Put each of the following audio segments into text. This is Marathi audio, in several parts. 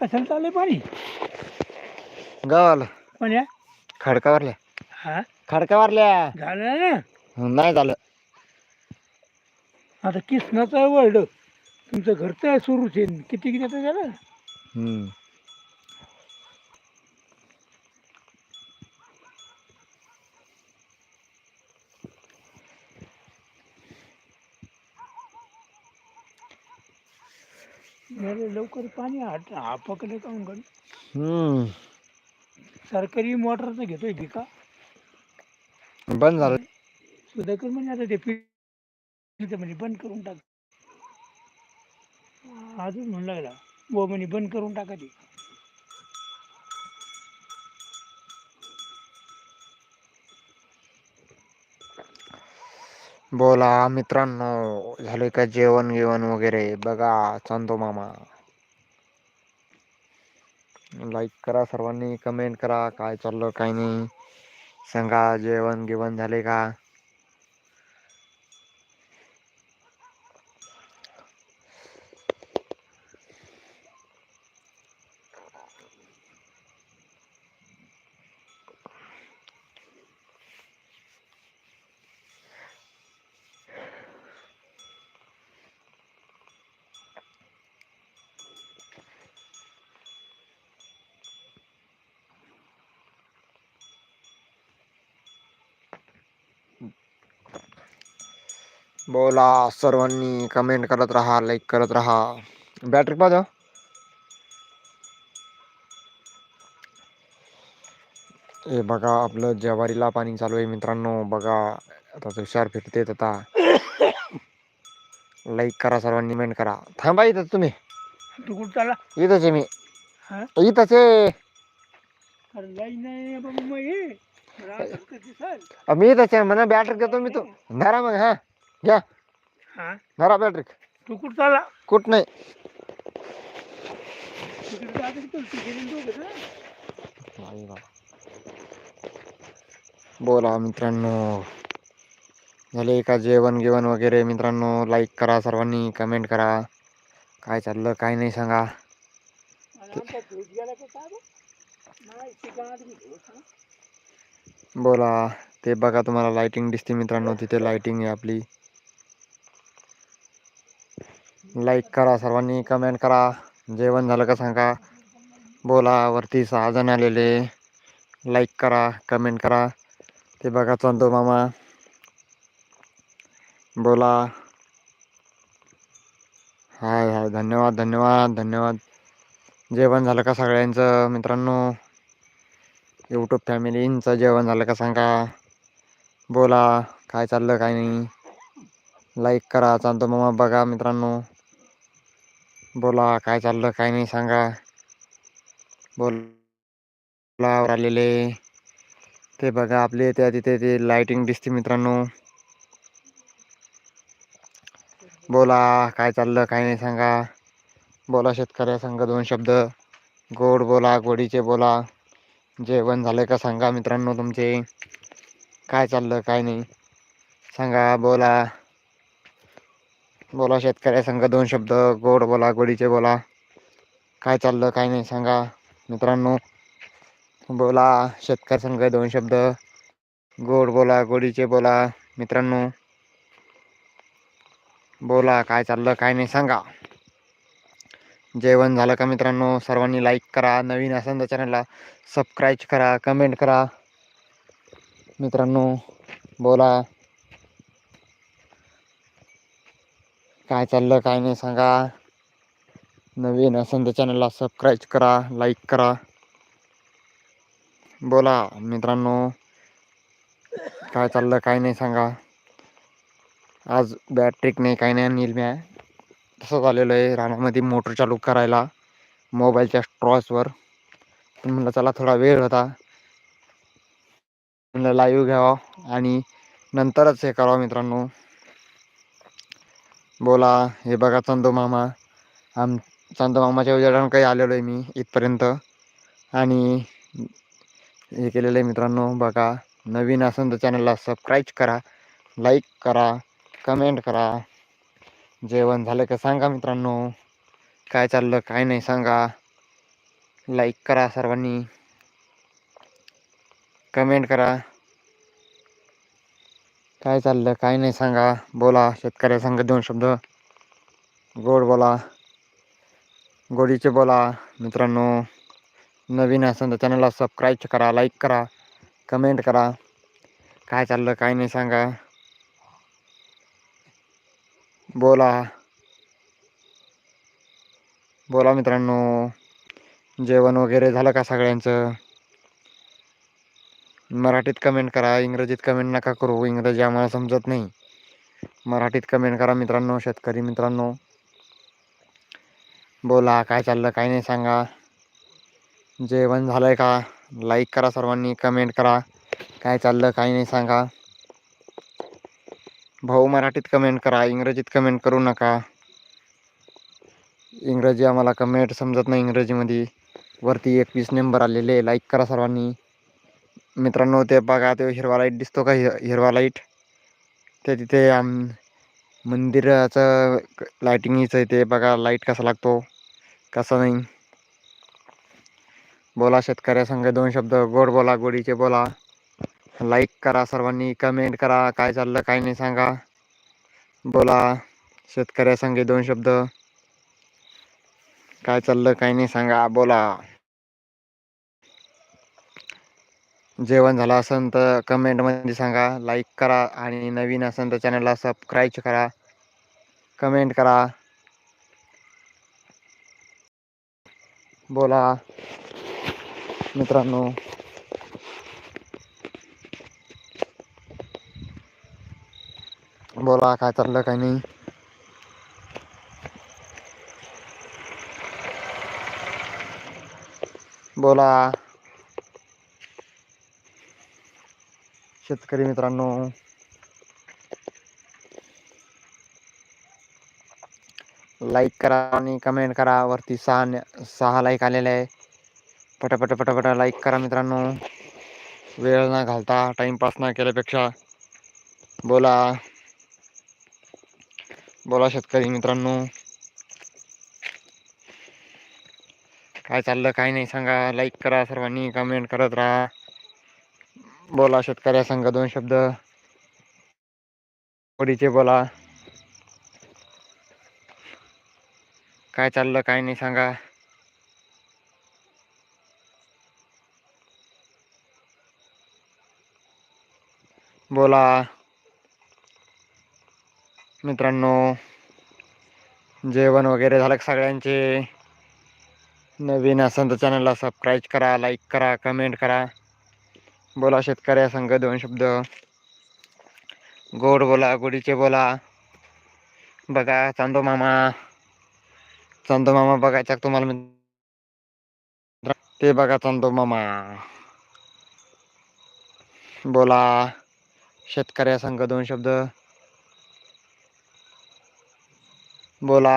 कशाला चाललंय पाणी? गावाला. पण या खडकावरल्या हा? खडकावरल्या झालं ना? नाही झालं. आता किसनाचं वर्ड तुमचं घरचं आहे सुरूच आहे. किती किती आता झालं? हम्म. लवकर पाणी आट आपकलं का म्हणून हम्म. सरकारी मोटरचं घेतोय भिका बंद झालं. सुधाकर म्हणजे आता ते पीठ म्हणजे बंद करून टाक. अजून म्हणू लागला. वो म्हणे बंद करून टाका ते. बोला मित्रांनो झाले का जेवण गिवण वगैरे? बघा चांदो मामा. लाईक करा सर्वांनी कमेंट करा काय चाललं काय नाही. सांगा जेवण गिवण झाले का? बोला सर्वांनी कमेंट करत राहा लाईक करत राहा. बॅटरी पाहतो हे बघा आपलं ज्वारीला पाणी चालू आहे मित्रांनो. बघा आता तुषार फिरते आता. लाईक करा सर्वांनी कमेंट करा. थांबा इथं तुम्ही. तू कुठं चालला? इथंच आहे मी. हा? इथंच आहे. अरे लाईन नाही बाबा मग ये मला आता कसं दिसाल? अ, मी इथंच आहे म्हणा बॅटरी देतो मी तू. धरा मग हा. घ्या. हा. धरा बॅटरी तू कुठं चालला? कुठ नाही. तिकडे दोघं बाबा. बोला मित्रांनो. झाले का जेवण गिवण वगैरे. मित्रांनो लाईक करा सर्वांनी कमेंट करा. काय चाललं काय नाही सांगा. आणि आमचा ध्वज गेला का काय बा? नाही ते गावात गेलो? बोला. ते बघा तुम्हाला लाइटिंग दिसते मित्रांनो. तिथे लाइटिंग आहे आपली. लाईक करा सर्वांनी कमेंट करा. जेवण झालं का सांगा. बोला वरती सहा जण आलेले. लाईक करा कमेंट करा. ते बघा चालतो मामा. बोला. हाय हाय. धन्यवाद धन्यवाद धन्यवाद. जेवण झालं का सगळ्यांचं मित्रांनो? यूट्यूब फॅमिलींचं जेवण झालं का सांगा. बोला काय चाललं काय नाही. लाईक करा चालतो मामा बघा मित्रांनो. बोला काय चाललं काय नाही सांगा. बोलावर आलेले. ते बघा आपले त्या तिथे ते लाईटिंग दिसते मित्रांनो. बोला काय चाललं काय नाही सांगा. बोला शेतकऱ्या सांगा दोन शब्द. गोड बोला गोडीचे बोला. जेवण झालं का सांगा मित्रांनो तुमचे. काय चाललं काय नाही. सांगा बोला. बोला शेतकऱ्या संघ दोन शब्द. गोड बोला गोडीचे बोला. काय चाललं काय नाही सांगा. मित्रांनो बोला शेतकरी संघ दोन शब्द. गोड बोला गोडीचे बोला. मित्रांनो बोला काय चाललं काय नाही सांगा. जेवण झालं का मित्रांनो? सर्वांनी लाईक करा. नवीन असेल तर चॅनलला सबस्क्राईब करा कमेंट करा. मित्रांनो बोला. काय चाललं काय नाही सांगा. नवीन असेल तर चॅनलला सबस्क्राईब करा लाईक करा. बोला मित्रांनो काय चाललं काय नाही सांगा. आज बॅटरीक नाही काय नाही नील म्या तसं झालेलं आहे रानामध्ये मोटर चालू करायला मोबाईलच्या स्ट्रॉसवर पण म्हणलं चला थोडा वेळ होता. म्हणलं लाईव्ह घ्यावा आणि नंतरच हे करावं मित्रांनो. बोला हे बघा चंदू मामा. आम चंदू मामाच्या उजेडानं काही आलेलो आहे मी इथपर्यंत. आणि हे केलेलं आहे मित्रांनो बघा. नवीन असेल तर चॅनलला सबस्क्राईब करा लाईक करा कमेंट करा. जेवण झालं का सांगा मित्रांनो. काय चाललं काय नाही सांगा. लाईक करा सर्वांनी. कमेंट करा. काय चाललं? काय नाही सांगा. बोला. शेतकऱ्या सांगा दोन शब्द. गोड बोला. गोडीचे बोला. मित्रांनो नवीन असेल तर चॅनलला सबस्क्राईब करा लाईक करा कमेंट करा. काय चाललं? काय नाही सांगा. बोला. बोला मित्रांनो. जेवण वगैरे झालं का सगळ्यांचं? मराठीत कमेंट करा इंग्रजीत कमेंट नका करू इंग्रजी आम्हाला समजत नाही. मराठीत कमेंट करा मित्रांनो शेतकरी मित्रांनो. बोला काय चाललं काय नाही सांगा. जेवण झालं आहे का? लाईक करा सर्वांनी कमेंट करा. काय चाललं काय नाही सांगा. भाऊ मराठीत कमेंट करा इंग्रजीत कमेंट करू नका. इंग्रजी आम्हाला कमेंट समजत नाही इंग्रजीमध्ये. वरती एकवीस नंबर आलेले लाईक करा सर्वांनी. मित्रांनो ते बघा तो हिरवा लाइट दिसतो का? हि हिरवा लाइट ते तिथे आम मंदिराचं लाईटिंगचं ते बघा लाइट कसा लागतो कसा नाही. बोला शेतकऱ्या संघ दोन शब्द गोड बोला गोडीचे बोला. लाईक करा सर्वांनी कमेंट करा काय चाललं काय नाही सांगा. बोला शेतकऱ्या संघ दोन शब्द. काय चाललं काय नाही सांगा बोला. जेवण झालं असेल तर कमेंटमध्ये सांगा. लाईक करा आणि नवीन असेल तर चॅनलला सबस्क्राईब करा. कमेंट करा. बोला. मित्रांनो. बोला काय चाललं काय नाही? बोला. शेतकरी मित्रांनो. लाईक करा कमेंट करा. वरती सहा सहा लाईक आलेले पटापट पटापट लाईक करा मित्रांनो. वेळ न घालता टाईमपास न केल्यापेक्षा बोला. बोला शेतकरी मित्रांनो. काय चाललं, काय नाही, सांगा. लाईक करा सर्वांनी कमेंट राहा. बोला शेतकऱ्या संघ दोन शब्द. ओडीचे बोला. काय चाललं काय नाही सांगा. बोला. मित्रांनो जेवण वगैरे झालं सगळ्यांचे? नवीन असेल तर चॅनलला सबस्क्राईब करा लाईक करा कमेंट करा. बोला शेतकऱ्या संघ दोन शब्द. गोड बोला गोडीचे बोला. बघा चांदो मामा. चांदो मामा बघायचा तुम्हाला मित्र? ते बघा चांदो मामा. बोला शेतकऱ्या संघ दोन शब्द. बोला.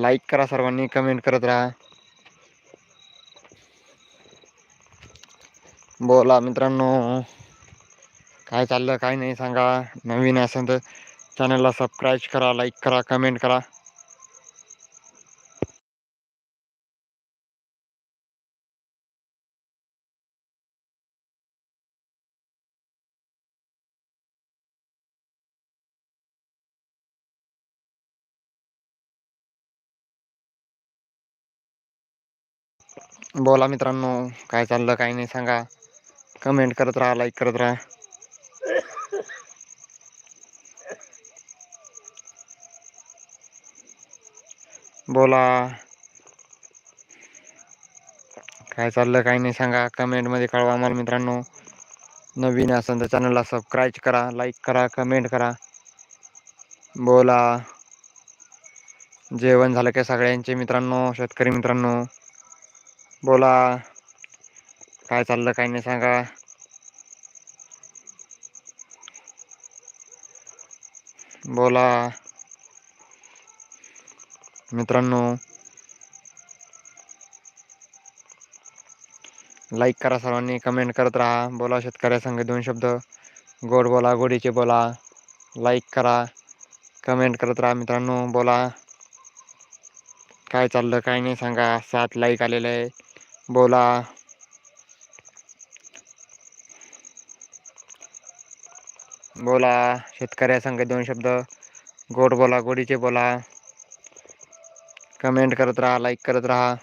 लाईक करा सर्वांनी कमेंट करत राहा. बोला मित्रांनो काय चाललं काय नाही सांगा. नवीन असेल तर चॅनलला सबस्क्राईब करा लाईक करा कमेंट करा. बोला मित्रांनो काय चाललं काय नाही सांगा. कमेंट करत राहा लाईक करत राहा. बोला. काय चाललं काही नाही सांगा. कमेंटमध्ये कळवा आम्हाला मित्रांनो. नवीन असेल तर चॅनलला सबस्क्राईब करा लाईक करा कमेंट करा. बोला. जेवण झालं काय सगळ्यांचे मित्रांनो शेतकरी मित्रांनो? बोला. काय चाललं काय नाही सांगा. बोला. मित्रांनो. लाईक करा सर्वांनी कमेंट करत राहा. बोला शेतकऱ्या संग दोन शब्द. गोड बोला गोडीचे बोला. लाईक करा. कमेंट करत राहा मित्रांनो. बोला. काय चाललं काय नाही सांगा. सात लाईक आलेलं आहे. बोला. बोला. शेतकऱ्यासंग दोन शब्द. गोड बोला गोडीचे बोला. कमेंट करत राहा लाईक करत राहा.